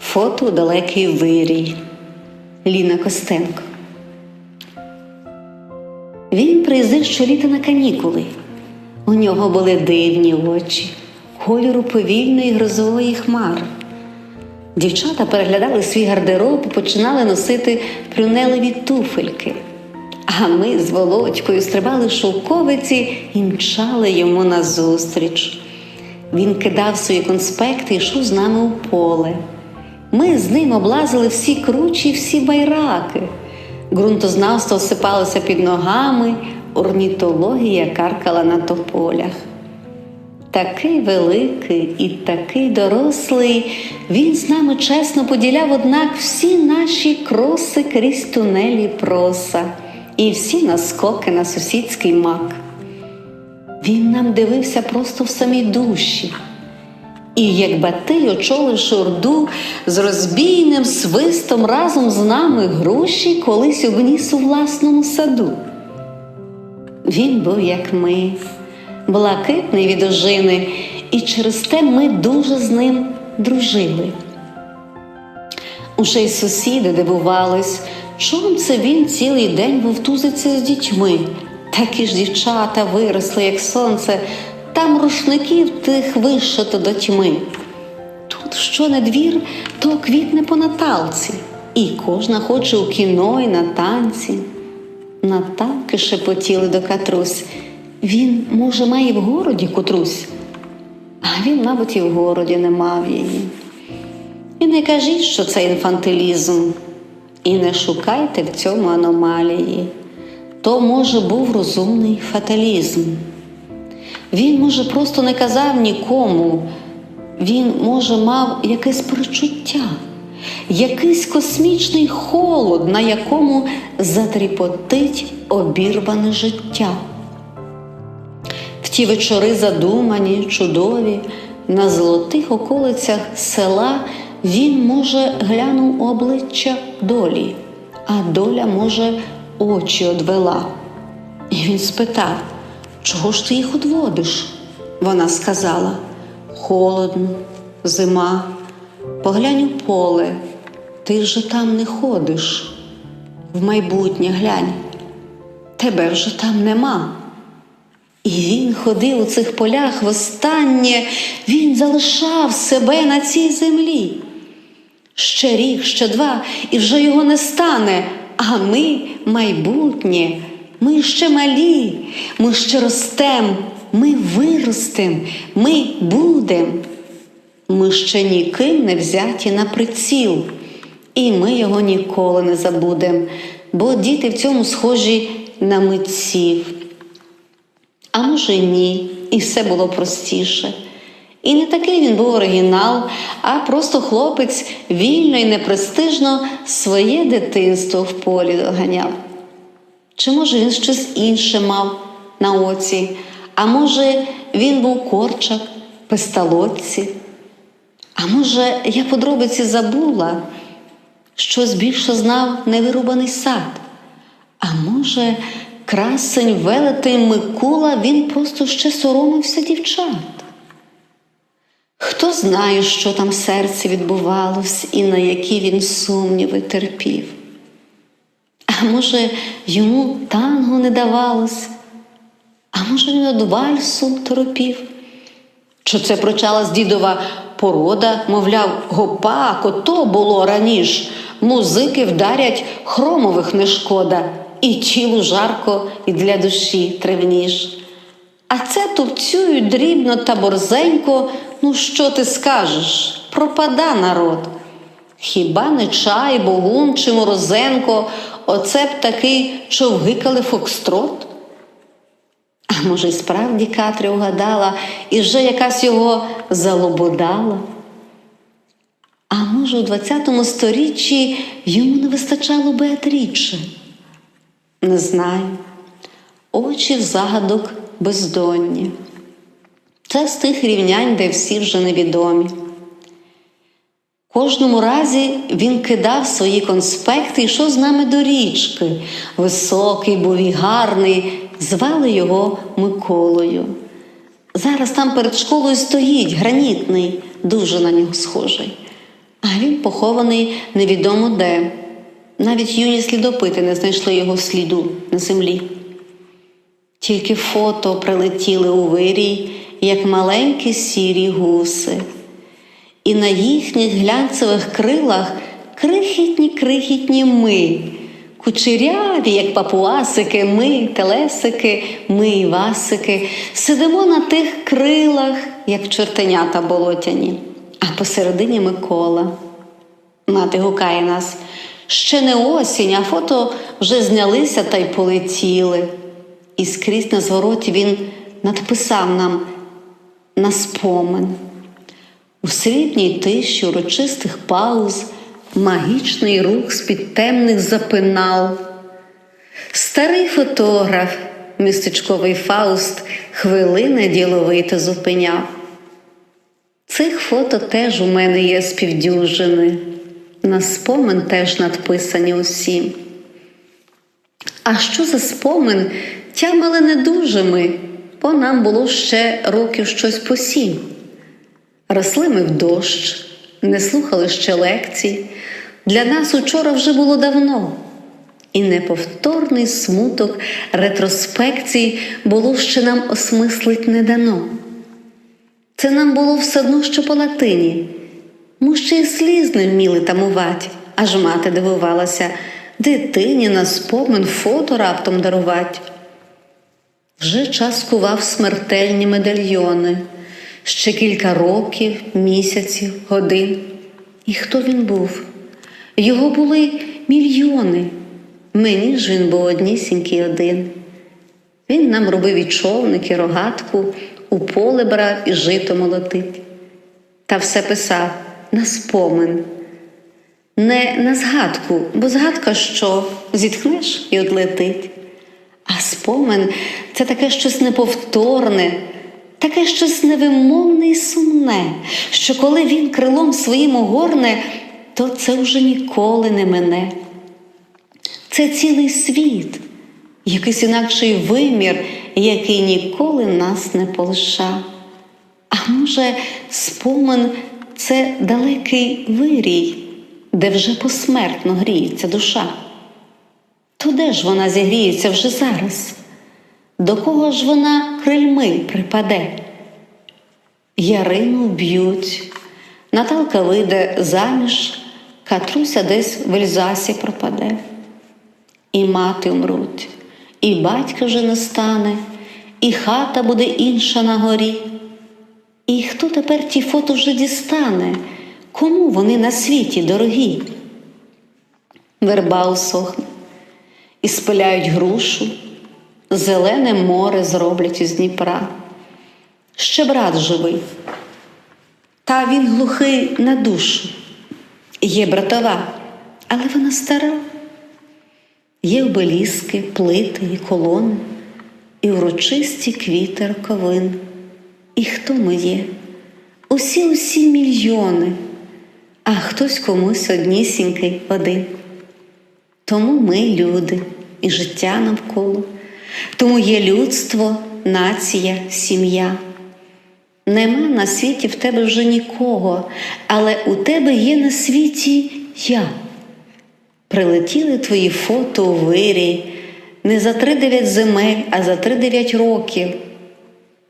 Фото далекий вирій Ліна Костенко. Він приїздив щоліта на канікули. У нього були дивні очі, кольору повільної грозової хмари. Дівчата переглядали свій гардероб і починали носити прюнелеві туфельки. А ми з Володькою стрибали в шовковиці і мчали йому назустріч. Він кидав свої конспекти і йшов з нами у поле. Ми з ним облазили всі кручі, всі байраки. Ґрунтознавство осипалося під ногами, орнітологія каркала на тополях. Такий великий і такий дорослий, він з нами чесно поділяв, однак всі наші кроси крізь тунелі проса і всі наскоки на сусідський мак. Він нам дивився просто в самій душі. І як Батий очолив шурду з розбійним свистом разом з нами груші колись обніс у власному саду. Він був, як ми, блакитний від ожини, і через те ми дуже з ним дружили. Уже й сусіди дивувались, чому це він цілий день вовтузиться з дітьми. Такі ж дівчата виросли, як сонце, там рушників тих вишито до тьми. Тут що не двір, то квітне по Наталці, і кожна хоче у кіно і на танці. Наталки шепотіли до Катрусь. Він, може, має в городі котрусь, а він, мабуть, і в городі не мав її. І не кажіть, що це інфантилізм, і не шукайте в цьому аномалії. То, може, був розумний фаталізм. Він, може, просто не казав нікому, він, може, мав якесь прочуття, якийсь космічний холод, на якому затріпотить обірване життя. В ті вечори задумані, чудові, на золотих околицях села він, може, глянув обличчя долі, а доля, може, очі одвела. І він спитав, чого ж ти їх одводиш? Вона сказала: холодно, зима, поглянь у поле, ти вже там не ходиш. В майбутнє глянь, тебе вже там нема. І він ходив у цих полях востаннє, він залишав себе на цій землі. Ще рік, ще два, і вже його не стане. А ми майбутнє, ми ще малі, ми ще ростем, ми виростем, ми будем. Ми ще ніким не взяті на приціл, і ми його ніколи не забудем, бо діти в цьому схожі на митців. А може, ні, і все було простіше. І не такий він був оригінал, а просто хлопець вільно і непрестижно своє дитинство в полі доганяв. Чи може він щось інше мав на оці, а може, він був корчак, песталотці? А може, я подробиці забула, щось більше знав невирубаний сад. А може, красень велетень Микула він просто ще соромився дівчат. Хто знає, що там в серці відбувалось і на які він сумніви терпів. А може, йому танго не давалось, а може, він од вальсу торопів? Чи це прочалась дідова порода, мовляв, гопак, ото було раніш, музики вдарять, хромових не шкода, і тілу жарко, і для душі тривніш. А це тупцюють дрібно та борзенько, ну що ти скажеш? Пропада народ. Хіба не чай, богун чи морозенко, оце б такий човгикали фокстрот? А може, й справді Катря угадала і вже якась його залободала? А може, у ХХ сторіччі йому не вистачало Беатріче? Не знаю. Очі в загадок бездонні. Це з тих рівнянь, де всі вже невідомі. Кожному разі він кидав свої конспекти йшов з нами до річки. Високий був і гарний, звали його Миколою. Зараз там перед школою стоїть гранітний, дуже на нього схожий. А він похований невідомо де. Навіть юні слідопити не знайшли його сліду на землі. Тільки фото прилетіли у вирій, як маленькі сірі гуси, і на їхніх глянцевих крилах крихітні крихітні ми, кучеряві, як папуасики, ми, телесики, ми і васики, сидимо на тих крилах, як чортенята болотяні, а посередині Микола. Мати гукає нас. Ще не осінь, а фото вже знялися та й полетіли. І скрізь на звороті він надписав нам на спомин. У срібній тиші урочистих пауз магічний рух з-під темних запинав. Старий фотограф, містечковий Фауст, хвилини діловито зупиняв. Цих фото теж у мене є співдюжини, на спомин теж надписані усі. А що за спомин тямили не дуже ми, бо нам було ще років щось по сім. Росли ми в дощ, не слухали ще лекцій. Для нас учора вже було давно, і неповторний смуток ретроспекцій було ще нам осмислить не дано. Це нам було все одно, що по латині. Ми ще й сліз не вміли тамувати, аж мати дивувалася, дитині на спомин фото раптом дарувати. Вже час кував смертельні медальйони, ще кілька років, місяців, годин. І хто він був? Його були мільйони. Мені ж він був однісінький один. Він нам робив і човник, і рогатку, у поле брав і жито молотить. Та все писав на спомин, не на згадку, бо згадка що зітхнеш і одлетить. А спомин це таке щось неповторне, таке щось невимовне і сумне, що коли він крилом своїм огорне, то це вже ніколи не мене. Це цілий світ, якийсь інакший вимір, який ніколи нас не полишав. А може, спомин це далекий вирій, де вже посмертно гріється душа. То де ж вона зігріється вже зараз? До кого ж вона крильми припаде? Ярину б'ють, Наталка вийде заміж, Катруся десь в Ельзасі пропаде. І мати вмруть, і батька вже не стане, і хата буде інша на горі. І хто тепер ті фото вже дістане? Кому вони на світі дорогі? Верба усохне, і спиляють грушу, зелене море зроблять із Дніпра. Ще брат живий, та він глухий на душу. Є братова, але вона стара. Є обеліски, плити і колони, і урочисті квіти роковин. І хто ми є? Усі усі мільйони, а хтось комусь однісінький один. Тому ми люди і життя навколо, тому є людство, нація, сім'я. Нема на світі в тебе вже нікого, але у тебе є на світі я. Прилетіли твої фото у вирій не за три дев'ять земель, а за три дев'ять років.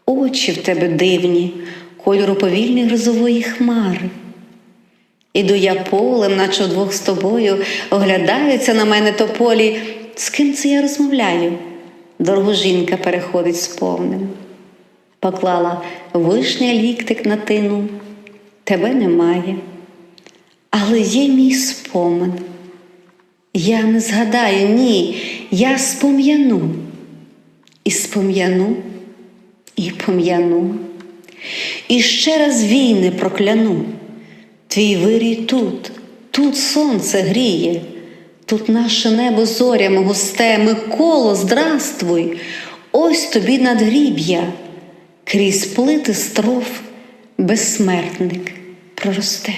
Очі в тебе дивні, кольору повільної грозової хмари. Іду я полем, наче вдвох з тобою, оглядаються на мене тополі. З ким це я розмовляю? Дорого жінка переходить з повним. Поклала вишня ліктик на тину, тебе немає, але є мій спомин. Я не згадаю, ні, я спом'яну. І спом'яну, і пом'яну, і ще раз війни прокляну. Твій вирій тут, тут сонце гріє, тут наше небо зорями густе, Миколо, здравствуй, ось тобі надгріб'я, крізь плити строф безсмертник проросте.